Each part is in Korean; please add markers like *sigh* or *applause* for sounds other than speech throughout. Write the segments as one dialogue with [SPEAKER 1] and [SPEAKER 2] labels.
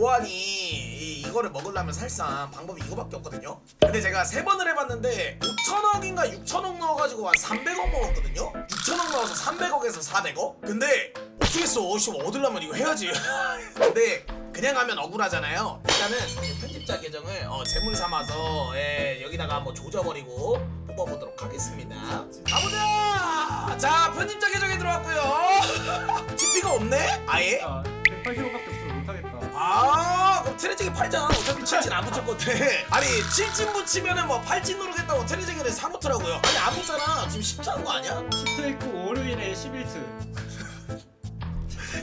[SPEAKER 1] 교환이 이- 이 거를 먹으려면 사실상 방법이 이거밖에 없거든요. 근데 제가 세 번을 해봤는데 5천억인가 6천억 넣어가지고 한 300억 먹었거든요. 6천억 넣어서 300억에서 400억? 근데 어떻게 써? 씨 얻으려면 이거 해야지. *laughs* 근데 그냥 하면 억울하잖아요. 일단은 제 편집자 계정을 어, 재물 삼아서 예, 여기다가 한번 조져버리고 뽑아보도록 하겠습니다. 가보자. 자 편집자 계정에 들어왔고요. *laughs* TP가 없네? 아예?
[SPEAKER 2] 아 180원밖
[SPEAKER 1] 트레지기 팔자 어차피 칠진 안 붙일 건데. *laughs* 아니 칠진 붙이면은 뭐 팔진 누르겠다고 트레지기를 사놓더라고요. 아니 안 붙잖아. 지금 10차는 거 아니야?
[SPEAKER 2] 10트 있고 월요일에 11트.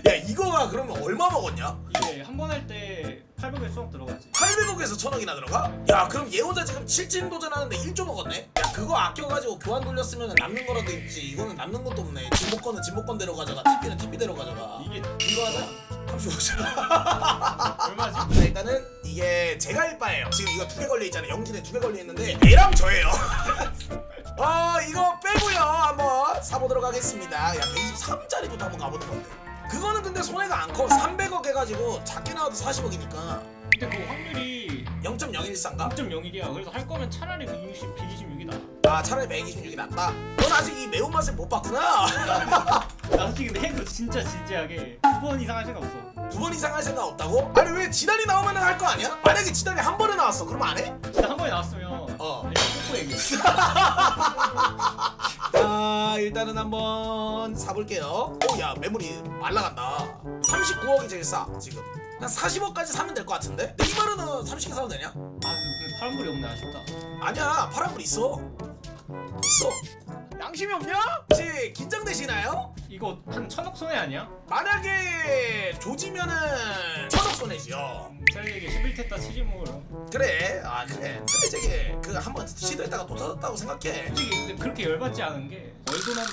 [SPEAKER 2] *laughs*
[SPEAKER 1] 야 이거가 그러면 얼마 먹었냐?
[SPEAKER 2] 이게 한 번 할 때 800에 수억 들어가지
[SPEAKER 1] 800억에서 1000억이나 들어가? 야 그럼 얘 혼자 지금 칠진 도전하는데 1조 먹었네? 야 그거 아껴가지고 교환 돌렸으면 남는 거라도 있지 이거는 남는 것도 없네 진보권은 진보권대로 가져가 TP는 TP대로 가져가
[SPEAKER 2] 이게
[SPEAKER 1] 이거 하자 35천
[SPEAKER 2] 얼마지?
[SPEAKER 1] 자, 일단은 이게 제가 일 바예요. 지금 이거 두 개 걸려 있잖아요. 영진에 두 개 걸려 있는데 얘랑 저예요. 어 *laughs* 이거 빼고요. 한번 사보도록 하겠습니다. 야 123짜리부터 한번 가보는 건데. 그거는 근데 손해가 안 커. 300억 해가지고 작게 나와도 40억이니까
[SPEAKER 2] 근데 그 확률이
[SPEAKER 1] 0.013가?
[SPEAKER 2] 0.01이야 그래서 할 거면 차라리 160, 126이다
[SPEAKER 1] 아 차라리 126이 낫다. 넌 아직 이 매운맛을 못 봤구나. *laughs*
[SPEAKER 2] 나 솔직히 근데 해도 진짜 진지하게 두 번 이상 할 생각 없어
[SPEAKER 1] 두 번 이상 할 생각 없다고? 아니 왜 지단이 나오면 할 거 아니야? 만약에 지단이 한 번에 나왔어. 그러면 안 해?
[SPEAKER 2] 진짜 한 번에 나왔으면
[SPEAKER 1] 어.
[SPEAKER 2] 일단 뽀뽀 얘기
[SPEAKER 1] 자 일단은 한번 사볼게요 오야 매물이 말라간다 39억이 제일 싸 지금 한 40억까지 사면 될 것 같은데? 네이마르는 30개 사면 되냐?
[SPEAKER 2] 아 근데 파란불이 없네 아쉽다
[SPEAKER 1] 아니야 파란불 있어 있어 양심이 없냐? 혹시 긴장되시나요?
[SPEAKER 2] 이거 한 천억 손해 아니야?
[SPEAKER 1] 만약에 조지면은 손해지요
[SPEAKER 2] 셀에게 11테다 치지 뭐 그럼
[SPEAKER 1] 그래 아 그래 근데 저게 그 한 번 시도했다가 또 터졌다고 생각해
[SPEAKER 2] 솔직히 근데 그렇게 열받지 않은 게 월돈한테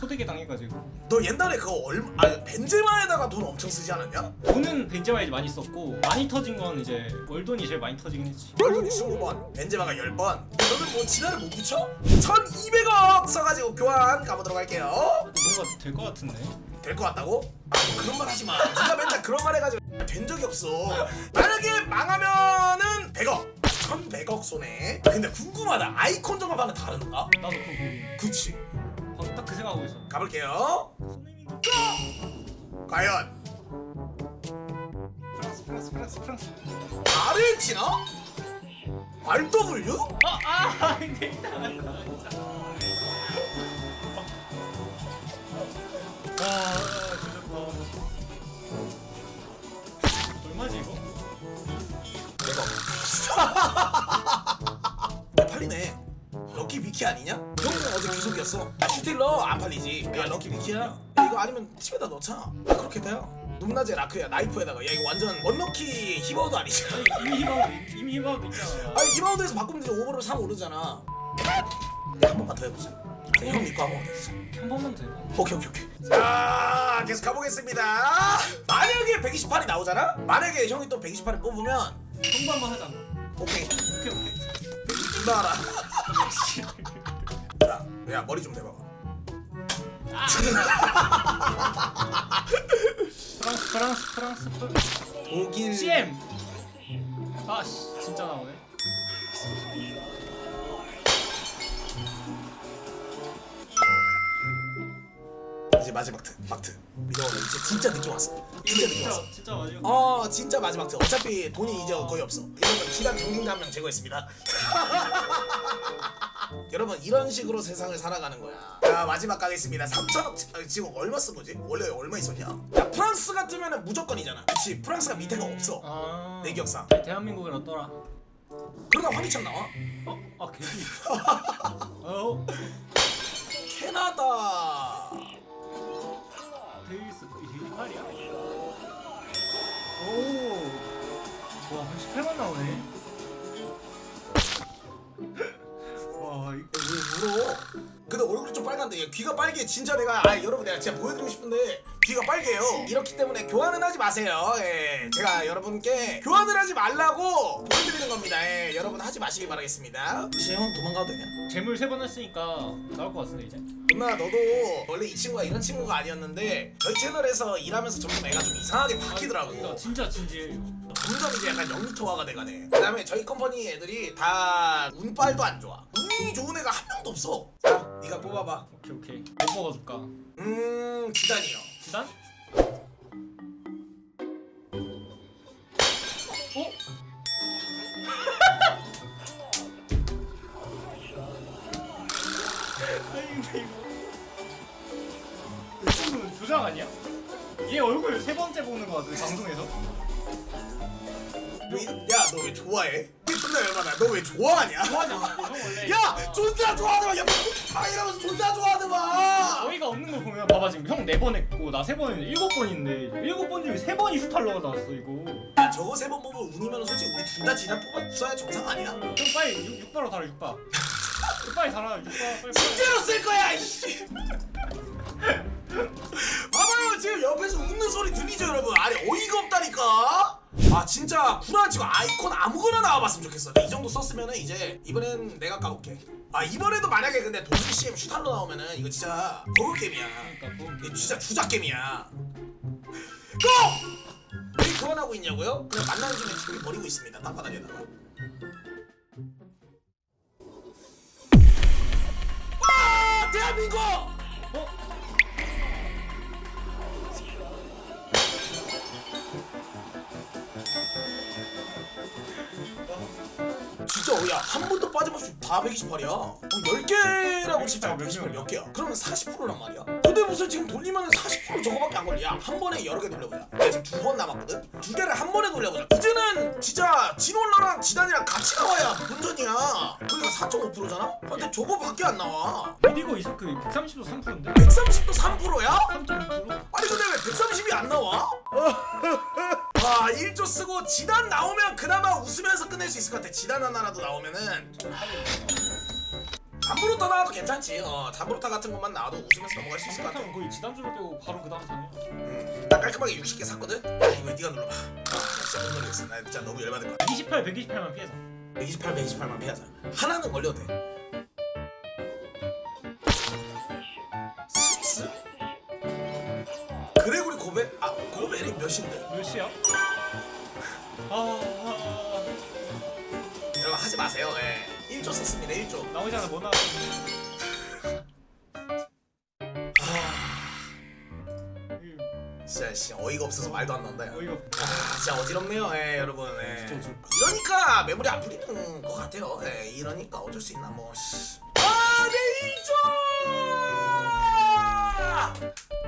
[SPEAKER 2] 호되게 당해가지고
[SPEAKER 1] 너 옛날에 그거 얼마 아 벤제마에다가 돈 엄청 쓰지 않았냐?
[SPEAKER 2] 돈은 벤제마에 많이 썼고 많이 터진 건 이제 월돈이 제일 많이 터지긴 했지
[SPEAKER 1] 월급이 20번, 벤제마가 10번. 너는 뭐 지나를 못 붙여? 1200억 써가지고 교환 가보도록 할게요.
[SPEAKER 2] 뭔가 될 것 같은데
[SPEAKER 1] 될 것 같다고? 아, 뭐 그런 말 하지 마. 네가 맨날 그런 말 해가지고 된 적이 없어. 만약에 망하면은 100억. 1100억 손해. 근데 궁금하다. 아이콘 점업하면 다른가?
[SPEAKER 2] 나도 그거 보고
[SPEAKER 1] 그치.
[SPEAKER 2] 방금 딱그 생각하고 있어
[SPEAKER 1] 가볼게요.
[SPEAKER 2] 손흥민도
[SPEAKER 1] 과연
[SPEAKER 2] 프랑스 프랑스 프랑스 프랑스
[SPEAKER 1] 아르헨티나? RW?
[SPEAKER 2] 아아 *laughs* 이게 이상하다 진짜 얼마지 이거?
[SPEAKER 1] 100억. *laughs* 야, 팔리네. 럭키 비키 아니냐? 형은 어제 귀속이었어. 아 슈틸러 안 팔리지. 야 럭키 비키야. 야, 이거 아니면 집에다 넣자. 아 그렇겠다요. 높낮이 라크야 나이프에다가 야 이거 완전 원럭키 히바우도 아니지.
[SPEAKER 2] 아니 이미 희망 이미 희망도 있잖아
[SPEAKER 1] 아니 히바우드에서 바꾸면 되지 오버를 3 오르잖아. 야, 한 번만 더 해보자. 자, 형 믿고 한 번만 더 해보자.
[SPEAKER 2] 한 번만 더 해봐
[SPEAKER 1] 오케이 오케이 오케이. 자 계속 가보겠습니다. 만약에 128이 나오잖아? 만약에 형이 또 128을 뽑으면
[SPEAKER 2] 형도 한번 하자
[SPEAKER 1] 오케이
[SPEAKER 2] 오케이 오케이
[SPEAKER 1] 나라. 자, *laughs* 야 머리 좀 대봐봐.
[SPEAKER 2] 프랑스 프랑스 프랑스 프랑스
[SPEAKER 1] 독일
[SPEAKER 2] CM 아씨 진짜 나오네
[SPEAKER 1] 마지막 트 막트. 믿어 이제 진짜 느낌 왔어. 진짜 느낌 왔어.
[SPEAKER 2] 진짜 마지막
[SPEAKER 1] 어 진짜 마지막 트. 어차피 돈이 이제 거의 없어. 이러면 지단 경쟁자 한명 제거했습니다. *laughs* 여러분 이런 식으로 세상을 살아가는 거야. 자 마지막 가겠습니다. 3천억 지금 얼마 쓴 거지? 원래 얼마 있었냐? 야 프랑스 같으면 무조건이잖아. 그치? 프랑스가 밑에가 없어.
[SPEAKER 2] 아.
[SPEAKER 1] 내 기억상.
[SPEAKER 2] 대한민국은 어떠라.
[SPEAKER 1] 그러다 황희찬 나와.
[SPEAKER 2] 어? 아 개비 *laughs* 어?
[SPEAKER 1] 캐나다
[SPEAKER 2] 데이스 28이야? 오. 와, 18만 나오네. *laughs* 와, 이-
[SPEAKER 1] 왜 울어? 근데 얼굴이 좀 빨간데 얘 귀가 빨개 진짜 내가 아 여러분 내가 진짜 보여드리고 싶은데 귀가 빨개요. 이렇기 때문에 교환은 하지 마세요. 예. 제가 여러분께 교환을 하지 말라고 보여드리는 겁니다. 예. 여러분 하지 마시기 바라겠습니다. 혹시 형 도망가도 되냐?
[SPEAKER 2] 재물 세 번 했으니까 나올 것 같은데 이제.
[SPEAKER 1] 누나 너도 원래 이 친구가 이런 친구가 아니었는데 저희 채널에서 일하면서 점점 애가 좀 이상하게
[SPEAKER 2] 나
[SPEAKER 1] 바뀌더라고.
[SPEAKER 2] 진짜 진지해요.
[SPEAKER 1] 점점 이제 약간 영리토화가 돼가네. 그 다음에 저희 컴퍼니 애들이 다 운빨도 안 좋아. 운이 좋은 애가 한 명도 없어. 자, 네가 뽑아봐.
[SPEAKER 2] 오케이 오케이. 뭐 뽑아줄까?
[SPEAKER 1] 음, 지단이요.
[SPEAKER 2] 지단? 어? *laughs* 이 친구는 조장 아니야? 얘 얼굴 세 번째 보는 거 같아 방송에서.
[SPEAKER 1] 야, 너 왜 좋아해? 이게 존나 열받아. 너 왜 좋아하냐?
[SPEAKER 2] 좋아하잖아. 형 *laughs* 원래.
[SPEAKER 1] 야, 존나 좋아하더만. 야, 아 이러면서 존나 좋아하더만.
[SPEAKER 2] 어이가 없는 거 보면 봐봐 지금 형 네 번 했고 나 세 번은 일곱 번인데 일곱 번 중에 세 번이 스탈러가 나왔어 이거.
[SPEAKER 1] 야, 저거 세 번 보면 운이면 솔직히 우리 둘 다 지단 뽑았어야 정상 아니야?
[SPEAKER 2] 형 빨리 육, 육바로 달아 육바. 빨리 달아 육바. 빨리.
[SPEAKER 1] 진짜로 쓸 거야, 이씨. 봐봐요, 지금 옆에서 웃는 소리 들리죠, 여러분? 아니 어이가 없다니까. 아 진짜 구라치고 아이콘 아무거나 나와봤으면 좋겠어. 이 정도 썼으면은 이제 이번엔 내가 까볼게. 아 이번에도 만약에 근데 도미 CM 슈탈로 나오면은 이거 진짜 버그 게임이야.
[SPEAKER 2] 그러니까 뭐.
[SPEAKER 1] 이거 진짜 주작 게임이야. 고! 왜 교환하고 있냐고요? 그냥 만나는 중에 지금 버리고 있습니다. 땅바닥에다가. 와 대한민국! 진짜 야한 번도 빠짐없이 다 128이야. 어, 10개라고 진짜
[SPEAKER 2] 128
[SPEAKER 1] 128 몇 개야? 그러면 40%란 말이야. 무슨 지금 돌리면 40% 저거밖에 안 걸려 야한 번에 여러 개 돌려보자. 내가 지금 두 번 남았거든? 두 개를 한 번에 돌려보자. 이제는 진짜 진올라랑 지단이랑 같이 나와야 본전이야. 그러니까 4.5%잖아? 근데 저거밖에 안 나와.
[SPEAKER 2] 미디고 이사크 130도 3%인데?
[SPEAKER 1] 130도 3%야?
[SPEAKER 2] 3.2%?
[SPEAKER 1] 아니 근데 왜 130이 안 나와? *laughs* 와 1조 쓰고 지단 나오면 그나마 웃으면서 끝낼 수 있을 것 같아. 지단 하나라도 나오면은. 잠브루터 나와도 괜찮지. 어 잠브루터 같은 것만 나와도 웃으면서 넘어갈 수 있을 것 같아.
[SPEAKER 2] 상타는 거의 지단주를 빼고 바로 그 다음 타네
[SPEAKER 1] 음, 나 깔끔하게 60개 샀거든? 야 이거 네가 눌러봐. 아 진짜 못 누르겠어. 나 진짜 너무 열받을 것 같아.
[SPEAKER 2] 128, 128만 피해서.
[SPEAKER 1] 128, 128만 피하자. 하나는 걸려도 돼 고벨이 몇인데?
[SPEAKER 2] 몇 시야? 아...
[SPEAKER 1] 여러분 하지 마세요. 예. 1조 썼습니다. 1조.
[SPEAKER 2] 나오지 않아 뭐 나와
[SPEAKER 1] 진짜 씨 어이가 없어서 말도 안 나온다. 야.
[SPEAKER 2] 어이가 없
[SPEAKER 1] 아, 진짜 어지럽네요. 예, 여러분. 예.
[SPEAKER 2] 진짜 어지럽다.
[SPEAKER 1] 이러니까 메모리 안 풀리는 것 같아요. 예, 이러니까 어쩔 수 있나 뭐. 씨. 아, 내 1조!